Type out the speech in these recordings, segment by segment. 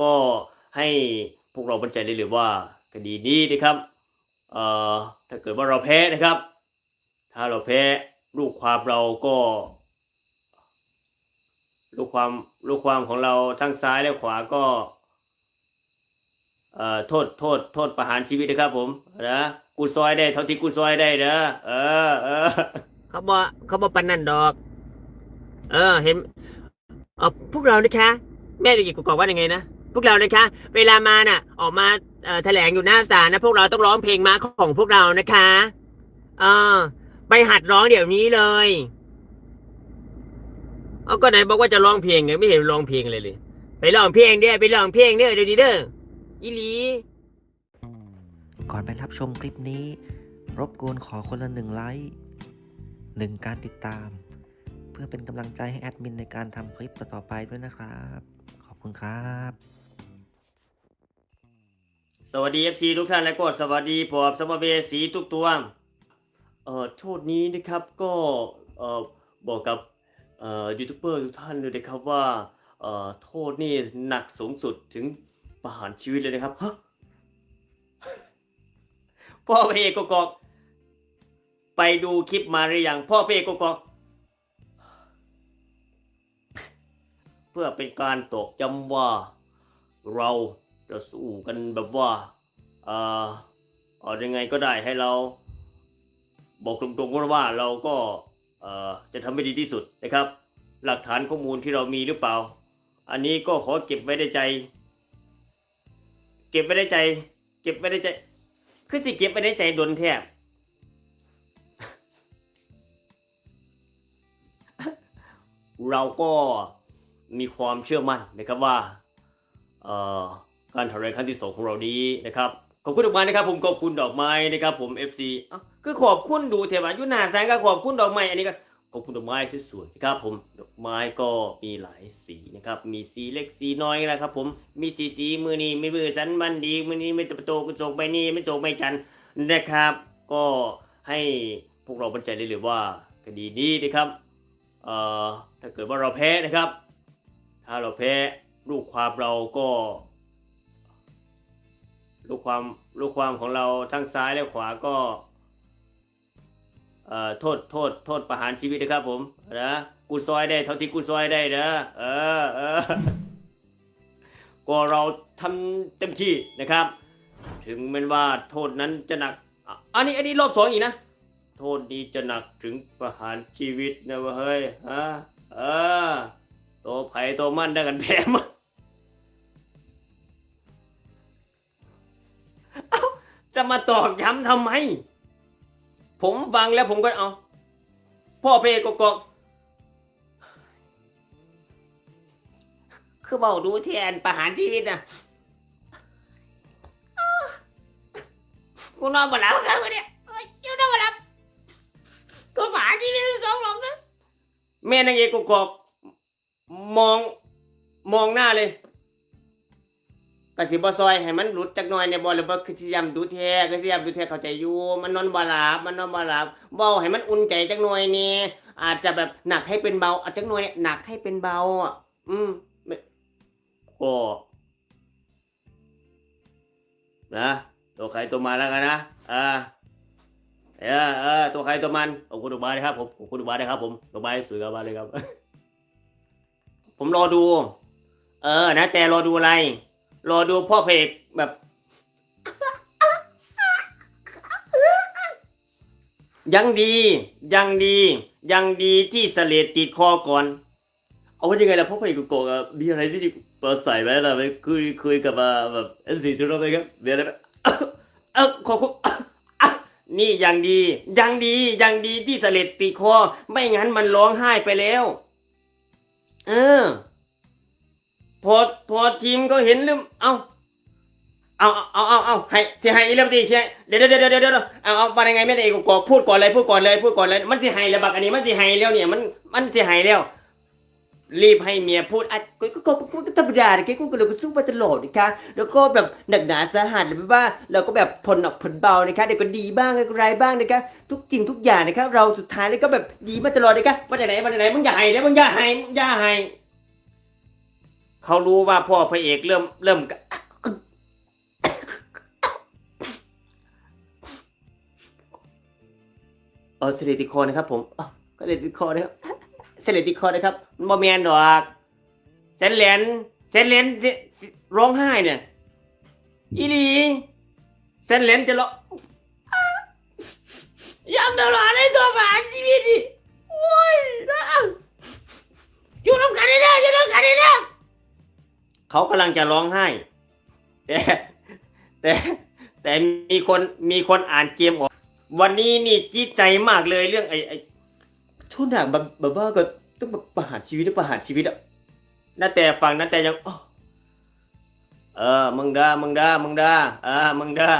ก็ให้พวกเรามั่นใจได้เลยว่าคดีนี้นะครับเอ่อถ้าเกิดว่าเราแพ้นะครับ ถ้าเราแพ้ลูกความเราก็ลูกความลูกความของเราทั้งซ้ายและขวาก็เอ่อโทษโทษโทษประหารชีวิตนะครับผมนะกูซอยได้เท่าที่กูซอยได้นะเออเออเขาบอกเขาบอกปันนั่นดอก เออเห็นเออพวกเรานะคะแม่ด้ยินกูกอกว่ายังไงนะ พวกเรานะคะ เวลามาน่ะ ออกมาแถลงอยู่หน้าศาลนะ พวกเราต้องร้องเพลงมาของพวกเรานะคะเออไปหัดร้องเดี๋ยวนี้เลยเอาก็ไหนบอกว่าจะร้องเพลงไงไม่เห็นร้องเพลงเลยเลย ไปร้องเพลงเด้อไปร้องเพลงเด้อเดี๋ยวนี้เด้ออีหลีก่อนไปรับชมคลิปนี้ รบกวนขอคนละหนึ่งไลค์หนึ่งการติดตาม เพื่อเป็นกำลังใจให้แอดมินในการทำคลิปต่อไปด้วยนะครับ ขอบคุณครับ สวัสดี FC ทุกท่านและก็สวัสดีผมสมเวสีทุกตัวเอ่อโทษนี้นะครับก็เอ่อบอกกับเอ่อยูทูบเบอร์ทุกท่านด้วยนะครับว่าเอ่อโทษนี่หนักสูงสุดถึงประหารชีวิตเลยนะครับฮะพ่อพระเอกกอกไปดูคลิปมาหรือยังพ่อพระเอกกอกเพื่อเป็นการตอกย้ำว่าเรา จะสู้กันแบบว่าเอ่อเอายังไงก็ได้ให้เรา บอกตรงๆว่าเราก็เอ่อจะทำให้ดีที่สุดนะครับ หลักฐานข้อมูลที่เรามีหรือเปล่า อันนี้ก็ขอเก็บไว้ในใจ เก็บไว้ในใจ เก็บไว้ในใจ คือสิเก็บไว้ในใจโดนแทบเราก็มีความเชื่อมั่นนะครับว่าเอ่อ การแถลงครั้งที่สองของเรานี้นะครับขอบคุณดอกไม้นะครับ ผมขอบคุณดอกไม้นะครับ ผม FC เอ้าคือขอบคุณดูเทวายุนาแสงก็ขอบคุณดอกไม้อันนี้ก็ขอบคุณดอกไม้สวยๆนะครับผมดอกไม้ก็มีหลายสีนะครับมีสีเล็กสีน้อยนะครับ ผมมีสีสีมือนี้ไม่มือสันมันดีมือนี้ไม่ตะโตกระโจกใบนี้ไม่โจกใบจันนะครับ ก็ให้พวกเรามั่นใจได้เลยว่าคดีนี้นะครับเอ่อถ้าเกิดว่าเราแพ้นะครับ ถ้าเราแพ้ลูกความเราก็ ลูกความลูกความของเราทั้งซ้ายและขวาก็เอ่อโทษโทษโทษประหารชีวิตนะครับผมนะกูซอยได้เท่าที่กูซอยได้นะเออเออก็เราทำเต็มที่นะครับ ถึงแม้ว่าโทษนั้นจะหนัก อันนี้อันนี้รอบสองอีกนะ โทษนี้จะหนักถึงประหารชีวิตนะเว้ยเฮ้ยฮะเออตัวไผ่ตัวมั่นได้กันแพ้มาเจะมาตอกย้ำทำไม ผมฟังแล้วผมก็เอา พ่อเพกกอกคือเบาดูแทนประหารชีวิตนะกูนอนบนหลังกันวะเนี่ยเอ้ยกูนอนบนหลังก็หมาที่นี่สองหลงนะแม่นางเอกกอกมองมองหน้าเลย กสิบอซอยให้มันหลุดจากหน่อยเนี่ยบอลหรือบ่คือสิยำดูแท้คือสิยำดูแท้เข้าใจอยู่มันนอนบาหลับมันนอนบาหลับเบาให้มันอุ่นใจจักหน่อยนี่อาจจะแบบหนักให้เป็นเบาอาจจักหน่อยเนี่ยหนักให้เป็นเบาอะอืมไม่ก็นะตัวใครตัวมาแล้วกันนะอ่าเออเออตัวใครตัวมันขอบคุณดอกไม้นะครับผมขอบคุณดอกไม้นะครับผมดอกไม้สวยกับมาเลยครับ ผมรอดู เออ นะ แต่รอดูอะไร รอดูพ่อเพกแบบ ยังดี ยังดี ยังดีที่เสลดติดคอก่อน เอาไว้ยังไงล่ะพ่อเพกโกะมีอะไรที่เปิดใส่ไว้ล่ะไปคุยคุยกับแบบเอฟซีทุกท่านไหมครับเดี๋ยวอะไรเออขอบคุณนี่ยังดียังดียังดีที่เสลดติดคอ ไม่งั้นมันร้องไห้ไปแล้ว เออ พอพอทีมก็เห็นเรื่องเอาเอาเอาเอาเอาให้เสียหายอีแล้วตีเชียเดี๋ยวเดี๋ยวเดี๋ยวเดี๋ยวเดี๋ยวเอาเอามายังไงไม่ได้เอกกอพูดก่อนเลยพูดก่อนเลยพูดก่อนเลยมันเสียหายแล้วบักอันนี้มันเสียหายแล้วเนี่ยมันมันเสียหายแล้ว รีบให้เมียพูดอะก็ก็ก็ก็ธรรมดาแกกูก็เลยก็สู้มาตลอดนะคะแล้วก็แบบหนักหนาสาหัสแบบว่า เราก็แบบผลหนักผลเบานะคะเดี๋ยวก็ดีบ้างก็ร้ายบ้างนะคะทุกสิ่งทุกอย่างนะคะเราสุดท้ายแล้วก็แบบดีมาตลอดนะคะมาจากไหนมาจากไหนมึงอย่าให้นะมึงอย่าให้มึงอย่าให้ เขารู้ว่าพ่อพระเอกเริ่มเริ่มเออเสเลติคอนะครับผมออก็เลติคอนะครับเสเลติคอนะครับบอแมนดอกเซนเหรียญเซนเหรียญสิสิร้องไห้เนี่ยอีลีเซนเหรียญจะร้องยามตลอดเลยตัวผ่านชีวิตดิโอ้ยนะอยู่น้ำกันได้อยู่น้ำกันได้ เขากำลังจะร้องไห้ แต่แต่แต่มีคนมีคนอ่านเกมออก วันนี้นี่จี้ใจมากเลยเรื่องไอ้ไอ้ช่วงหนังแบบแบบว่าก็ต้องแบบประหารชีวิตประหารชีวิตอะน่าแต่ฟังน่าแต่ยังเออมึงเด้ามึงเด้ามึงเด้าเออมึงเด้า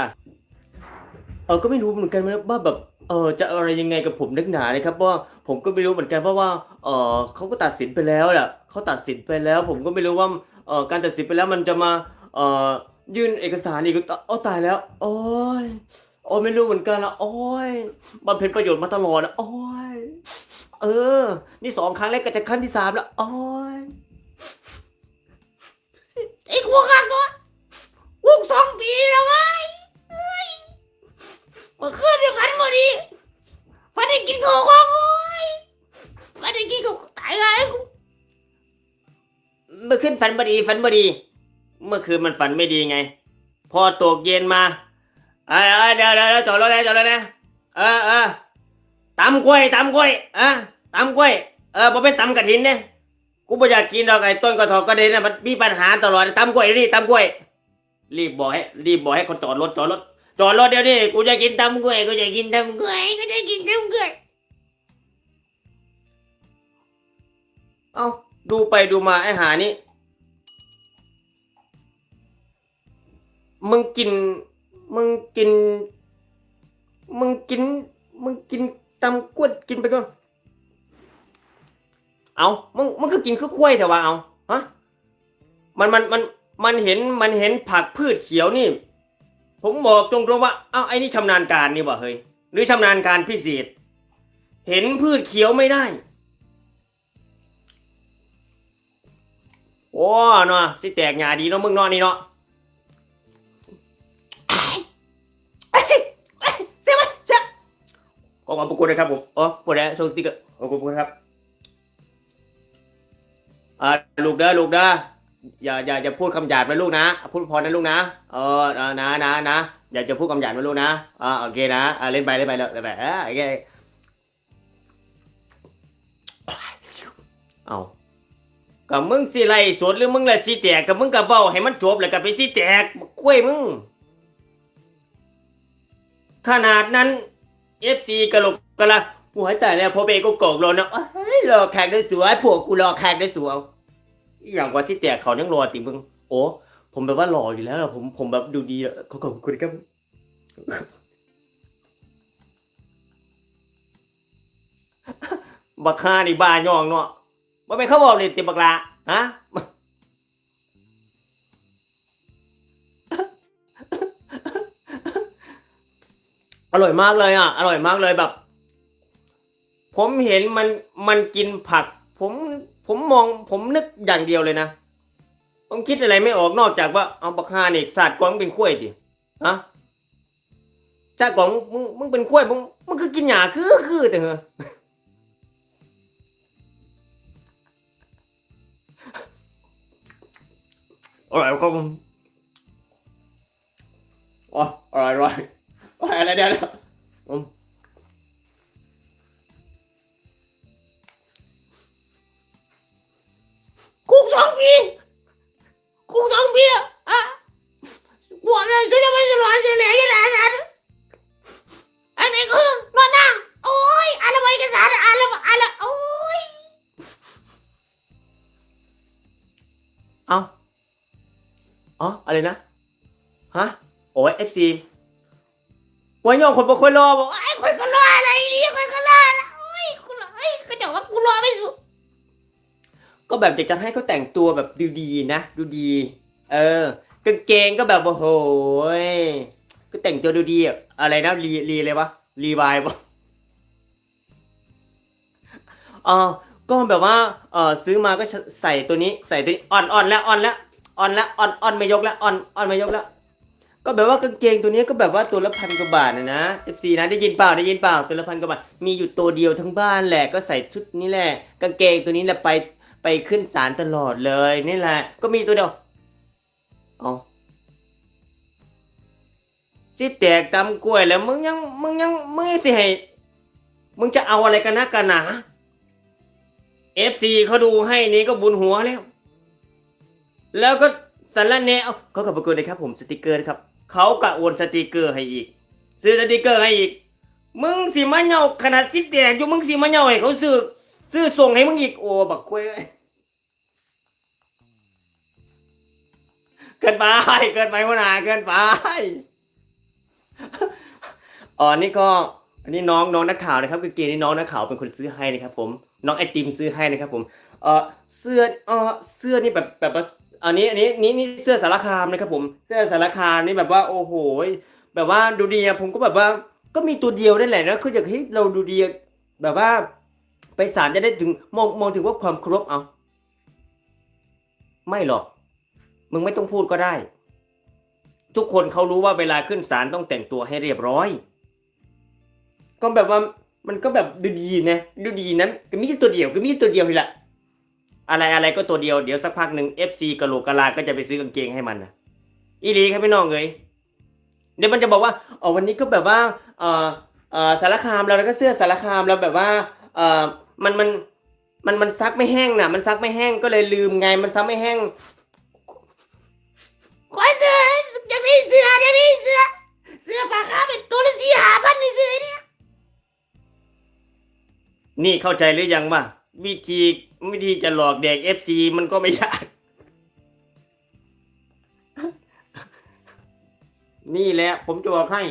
เออก็ไม่รู้เหมือนกันว่าแบบเออจะอะไรยังไงกับผมนักหนาเลยครับว่าผมก็ไม่รู้เหมือนกันเพราะว่าเออเขาก็ตัดสินไปแล้วแหละเขาตัดสินไปแล้ว ผมก็ไม่รู้ว่า เออการตัดสินไปแล้วมันจะมาเออยื่นเอกสารอีกอ๋อตายแล้ว โอ้ยโอ้ยไม่รู้เหมือนกันละโอ้ยมันเป็นประโยชน์มาตลอดนะโอ้ยเออ นี่สองครั้งแล้วก็จะครั้งที่สามแล้วโอ้ยไอ้กูกันก็วุกสองปีแล้วไงเฮ้ยเมาขึ้นด้วยกันพอดีฟันได้กินของของโอ้ยฟันได้กินของตายไงกู เมื่อคืนฝันบดีฝันบดี เมื่อคืนมันฝันไม่ดีไง พอตกเย็นมาเอ้ยเอ้ยเดี๋ยวเดี๋ยวเดี๋ยวจอดรถเลยจอดรถเลยเออเออตำกล้วยตำกล้วยอะตำกล้วย เออบ่เป็นตำกระถินเนี่ยกูบ่อยากกินดอกไอ้ต้นกระถอกกระเด็นน่ะมันมีปัญหาตลอดตำกล้วยนี่ตำกล้วย รีบบอกให้รีบบอกให้คนจอดรถจอดรถจอดรถเดี๋ยวนี้กูจะกินตำกล้วยกูจะกินตำกล้วยกูจะกินตำกล้วยเอ้า ดูไปดูมาไอ้หานี่ มึงกิน มึงกิน มึงกิน มึงกินตำกล้วยกินไปก่อน เอามึง มึงก็กินคือคุ้วยแต่ว่าเอาฮะ มัน มัน มัน มันเห็น มันเห็นผักพืชเขียวนี่ ผมบอกตรงๆว่า เอ้าไอ้นี่ชำนาญการนี่บ่เฮ้ย หรือชำนาญการพิเศษ เห็นพืชเขียวไม่ได้ โอ้เนาะสิแตกหยาดีเนาะมึงเนาะนี่เนาะเสียไหมเสียขอขอบพระคุณนะครับผมอ๋อปวดแล้วโชว์สติ๊กเกอร์ขอบคุณครับอ่าลูกเด้อลูกเด้ออย่าอย่าอย่าพูดคำหยาบนะลูกนะ พูดพอนะลูกนะเออนะนะนะอย่าจะพูดคำหยาบนะลูกนะอ่าโอเคนะอ่าเล่นไปเล่นไปแล้วเล่นไปอ่าโอเคเอา กับมึงสิไล่สดหรือมึงละสิแตกกับมึงกับเบ้าให้มันจบแล้วกับไปสิแตกกล้วยมึง ขนาดนั้น FC กระโหลกกระลาหัวแต่แล้วพอเบก็โกกรอนะเอ้ยรอแขกได้สวยพวกูรอแขกได้สวยอย่างว่าสิแตกเขายังรอติมึงโอ้ผมแบบว่าหล่ออยู่แล้วผมผมแบบดูดีอะขอขอบคุณครับบักฮานี่บ้าย่องเนาะ ว่าเป็นเขาบอกเลยติบักลาฮะอร่อยมากเลยอะ อร่อยมากเลยแบบ ผมเห็นมันมันกินผัก ผมผมมองผมนึกอย่างเดียวเลยนะ ผมคิดอะไรไม่ออกนอกจากว่าเอาบักฮาเนี่ศาสตร์กวางเป็นกล้วยดิฮะชาติกวางมึงมึงเป็นกล้วยมึงมึงคือกินหยาคือคือแต่เหรอ อร่อยครับผมอ๋ออร่อยอร่อยอร่อยอะไรเนี่ยอืมคุกสองปีคุกสองปีอะ อะบวชเลยก็จะไม่สลอนเสียเหลยกันนะอันนี้คือนอนหน้าโอ้ยอะไรไปกันสารอะไรอะไรโอ้ยเอาอ๋ออะไรนะฮะโอ้ยเอฟซีวันยองคนบางคนรอบอกไอ้ยคนก็รออะไรนี่คนก็รอนะโอ้ยกูรอเอ้ยก็จะว่ากูรอไม่สุดก็แบบอยากจะให้เขาแต่งตัวแบบดูดีนะ ดูดี เออกางเกงก็แบบว่าโหยก็แต่งตัวดูดีอะอะไรนะรีรีเลยวะรีวายปะอ๋อก็แบบว่าเออซื้อมาก็ใส่ตัวนี้ใส่ตัวนี้อ่อนอ่อนแล้วอ่อนแล้ว อ่อนล้วอ่อนอ่อนไม่ยกล้วอ่อนอ่อนไม่ยกล้วก็แบบว่ากางเกงตัวนี้ก็แบบว่าตัวละพันกว่าบาทนะนะ FC นะได้ยินเปล่าได้ยินเปล่าตัวละพันกว่าบาทมีอยู่ตัวเดียวทั้งบ้านแหละก็ใส่ชุดนี้แหละ กางเกงตัวนี้แหละไปไปขึ้นศาลตลอดเลยนี่แหละ ก็มีตัวเดียวเอาสิแตกตำกล้วยแล้วมึงยังมึงยังมึงสิให้มึงจะเอาอะไรกันนะกันหนา FC เขาดูให้นี่ก็บุญหัวแล้ว แล้วก็สารแนเอาเขาขอบคุณนะครับผมสติกเกอร์นะครับเขากะโอนสติกเกอร์ให้อีก ซื้อสติกเกอร์ให้อีก มึงสิมาเหยาขนาดสิแตกอยู่มึงสิมาเหยาให้เขาซื้อซื้อส่งให้มึงอีกโอ้บักควยเอ้ยเกินไปเกินไปวนาเกินไปอ๋อนี่ก็อันนี้น้องน้องนักข่าวนะครับคือเกณฑ์นี่น้องนักข่าวเป็นคนซื้อให้นะครับผมน้องไอติมซื้อให้นะครับผมเออเสื้อเออเสื้อนี่แบบแบบ อันนี้อันนี้นี่นี่เสื้อสารคามนะครับผม เสื้อสารคามนี่แบบว่าโอ้โหแบบว่าดูดีอะผมก็แบบว่าก็มีตัวเดียวนั่นแหละนะคืออยากให้เราดูดีแบบว่า ไปศาลจะได้ถึงมองมองถึงว่าความครพเอา ไม่หรอก มึงไม่ต้องพูดก็ได้ ทุกคนเขารู้ว่าเวลาขึ้นศาลต้องแต่งตัวให้เรียบร้อย ก็แบบว่ามันก็แบบดูดีนะ ดูดีนั้นก็มีตัวเดียวก็มีตัวเดียวนี่แหละ อะไรอะไรก็ตัวเดียวเดี๋ยวสักพักหนึ่ง FC กะโหลกกะลาก็จะไปซื้อกางเกงให้มันนะอีหลีครับพี่น้องเอ้ยเดี๋ยวมันจะบอกว่าอ๋อวันนี้ก็แบบว่าเออเออสารคามเราแล้วก็เสื้อสารคามเราแบบว่าเออมันมันมันมันซักไม่แห้งน่ะมันซักไม่แห้งก็เลยลืมไงมันซักไม่แห้งขอเสื้ออยากได้เสื้ออยากได้เสื้อเสื้อปลาคาเป็นตัวละสี่ห้าพันนี่เสื้อเนี่ยนี่เข้าใจหรือยังว่า วิธีวิธีจะหลอกเด็ก FC มันก็ไม่ยาก นี่แหละ ผมจะบอกให้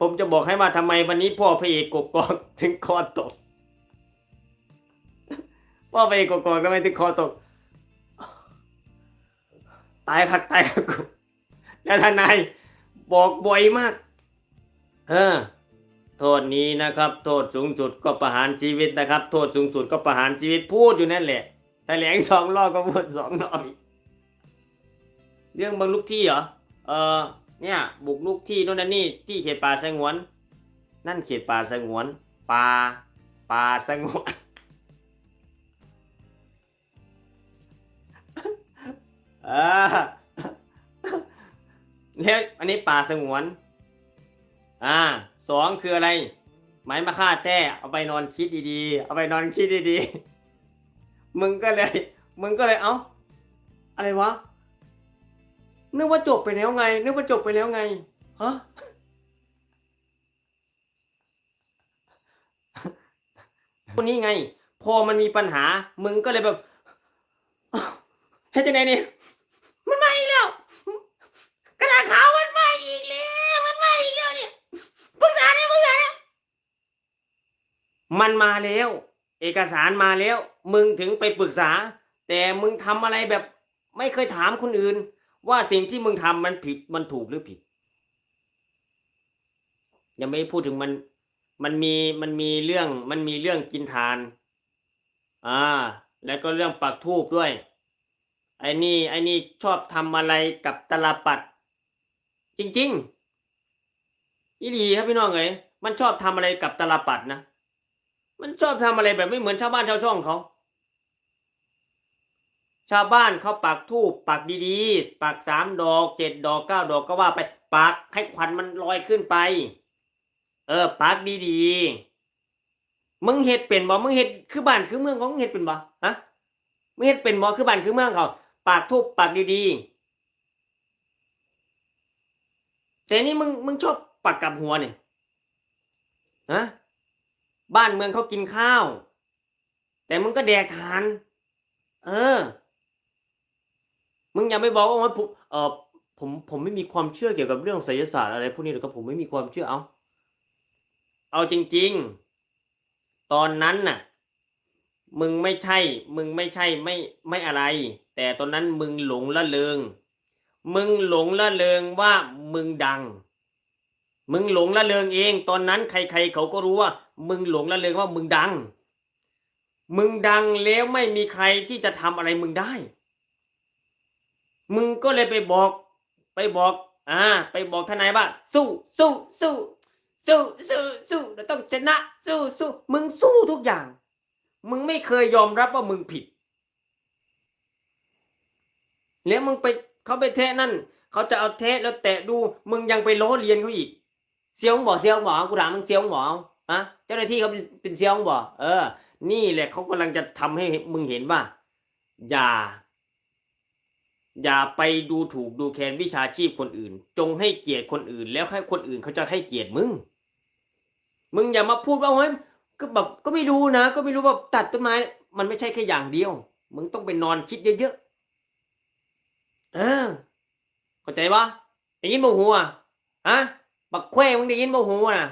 ผมจะบอกให้ว่าทำไมวันนี้พ่อพระเอกกกอกถึงคอตก พ่อพระเอกกกอกทำไมถึงคอตก ตายคักตายคักแล้วทนายบอกบ่อยมาก เออ โทษนี้นะครับ โทษสูงสุดก็ประหารชีวิตนะครับ โทษสูงสุดก็ประหารชีวิตพูดอยู่นั่นแหละแต่แหลงสองรอบก็พูดสองรอบอีเรื่องบางลูกที่เหรอเออเนี่ยบุกลูกที่โน่นนั่นนี่ที่เขตป่าสงวน นั่นเขตป่าสงวนป่าป่าสงวนออเนี่ยอันนี้ป่าสงวน อ่า สองคืออะไร ไม้มะค่าแต้เอาไปนอนคิดดีๆ เอาไปนอนคิดดีๆ มึงก็เลย มึงก็เลยเอ้า อะไรวะ นึกว่าจบไปแล้วไง นึกว่าจบไปแล้วไง ฮะ คนนี้ไง พอมันมีปัญหา มึงก็เลยแบบเอ้าเฮ้ยจังไงเนี่ย มันมาอีกแล้วกระดาษขาวมันมาอีกแล้วมันมาอีกแล้วเนี่ยปรึกษาเนี่ยปรึกษาเนี่ย มันมาแล้ว เอกสารมาแล้ว มึงถึงไปปรึกษา แต่มึงทำอะไรแบบไม่เคยถามคนอื่น ว่าสิ่งที่มึงทำมันผิดมันถูกหรือผิด ยังไม่พูดถึงมัน มันมีมันมีเรื่องมันมีเรื่องกินทาน อ่า แล้วก็เรื่องปักทูบด้วยไอ้นี่ไอ้นี่ชอบทำอะไรกับตลปัด จริงๆอีดีครับพี่น้องเอ๋ยมันชอบทำอะไรกับตลปัดนะ มันชอบทำอะไรแบบไม่เหมือนชาวบ้านชาวช่องเขา ชาวบ้านเขาปักทูบปักดีๆ ปักสามดอกเจ็ดดอกเก้าดอกก็ว่าไปปักให้ควันมันลอยขึ้นไป เออ ปักดีๆ มึงเห็ดเป็นบ่มึงเห็ดคือบ้านคือเมืองของมึงเห็ดเป็นบ่ฮะมึงเห็ดเป็นบ่คือบ้านคือเมืองเขาปักทูบปักดีๆแต่นี่มึงมึงชอบปักกับหัวเนี่ยฮะ บ้านเมืองเขากินข้าว แต่มึงก็แดกทาน เออ มึงอย่าไปบอกว่าผมเออผมผมไม่มีความเชื่อเกี่ยวกับเรื่องไสยศาสตร์อะไรพวกนี้หรอกครับผมไม่มีความเชื่อเอาเอาจริง ๆ ตอนนั้นน่ะ มึงไม่ใช่ มึงไม่ใช่ไม่ไม่อะไร แต่ตอนนั้นมึงหลงละเลงมึงหลงละเลงว่ามึงดัง มึงหลงละเลงเอง ตอนนั้นใครๆเขาก็รู้ว่า มึงหลงละเลงว่ามึงดัง มึงดังแล้วไม่มีใครที่จะทำอะไรมึงได้ มึงก็เลยไปบอกไปบอก อ่า ไปบอกทนายว่าสู้สู้สู้สู้สู้สู้เราต้องชนะ สู้สู้มึงสู้ทุกอย่าง มึงไม่เคยยอมรับว่ามึงผิด แล้วมึงไปเขาไปเทะนั่นเขาจะเอาเทะแล้วแตะดู มึงยังไปล้อเลียนเขาอีกเซียวมึงบอเซียวมึงบอกูถามมึงเซียวมึงบ อะเจ้าหน้าที่เขาเป็นเป็นเซียงบอกเออ นี่แหละเขากำลังจะทำให้มึงเห็นว่า อย่า อย่าไปดูถูกดูแคลนวิชาชีพคนอื่น จงให้เกียรติคนอื่น แล้วให้คนอื่นเขาจะให้เกียรติมึง มึงอย่ามาพูดว่าเฮ้ยก็แบบก็ไม่รู้นะ ก็ไม่รู้ว่าตัดต้นไม้ มันไม่ใช่แค่อย่างเดียว มึงต้องไปนอนคิดเยอะๆเออเข้าใจปะได้ยินบ่หัวฮะบักแควมึงได้ยินบ่หัวนะ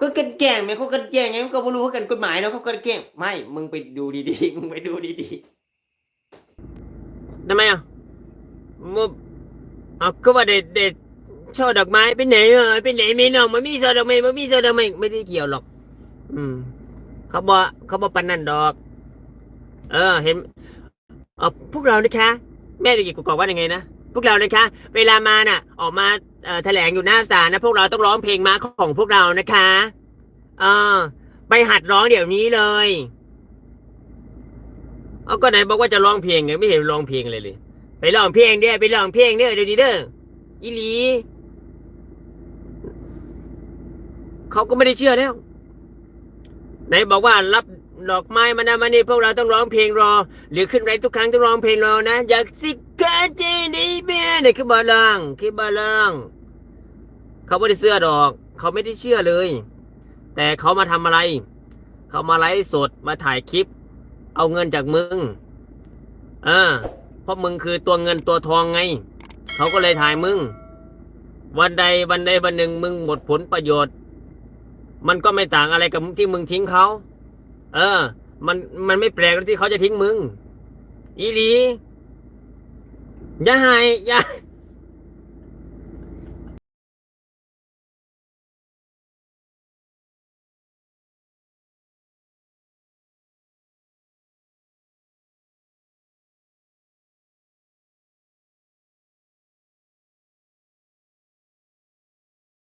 ก็กันแกล้งไหมเขากันแกล้งไงมันก็ไม่รู้เขากันกฎหมายแล้วเขากันแกล้งไม่ มึงไปดูดีๆ มึงไปดูดีๆทำไมอะมึงเอาก็ว่าเด็ดเด็ดช่อดอกไม้ไปไหนเออไปไหนไม่น้องมันมีช่อดอกไม้มันมีช่อดอกไม้ไม่ได้เกี่ยวหรอก อืม เขาบอกเขาบอกปันนั่นดอก เออ เห็นเออพวกเรานะคะ แม่ตะกี้กูบอกว่ายังไงนะ พวกเรานะคะ เวลามาน่ะ ออกมาแถลงอยู่หน้าศาลนะพวกเราต้องร้องเพลงมาของพวกเรานะคะเออไปหัดร้องเดี๋ยวนี้เลยเอาก็ไหนบอกว่าจะร้องเพลงไงไม่เห็นร้องเพลงเลยเลย ไปร้องเพลงเด้อไปร้องเพลงเด้อเดี๋ยวนี้เด้ออีหลีเขาก็ไม่ได้เชื่อแล้วไหนบอกว่ารับดอกไม้มานะมานี่พวกเราต้องร้องเพลงรอ หรือขึ้นไรทุกครั้งต้องร้องเพลงรอนะอยากสิกาเจ เมีนี่คือบาลังคือบาลังเขาไม่ได้เชื่อดอก เขาไม่ได้เชื่อเลย แต่เขามาทำอะไร เขามาไลฟ์สดมาถ่ายคลิป เอาเงินจากมึงเออเพราะมึงคือตัวเงินตัวทองไง เขาก็เลยถ่ายมึง วันใดวันใดวันหนึ่งมึงหมดผลประโยชน์ มันก็ไม่ต่างอะไรกับที่มึงทิ้งเขา เออ มันมันไม่แปลกที่เขาจะทิ้งมึง อีหลี อย่าให้อย่า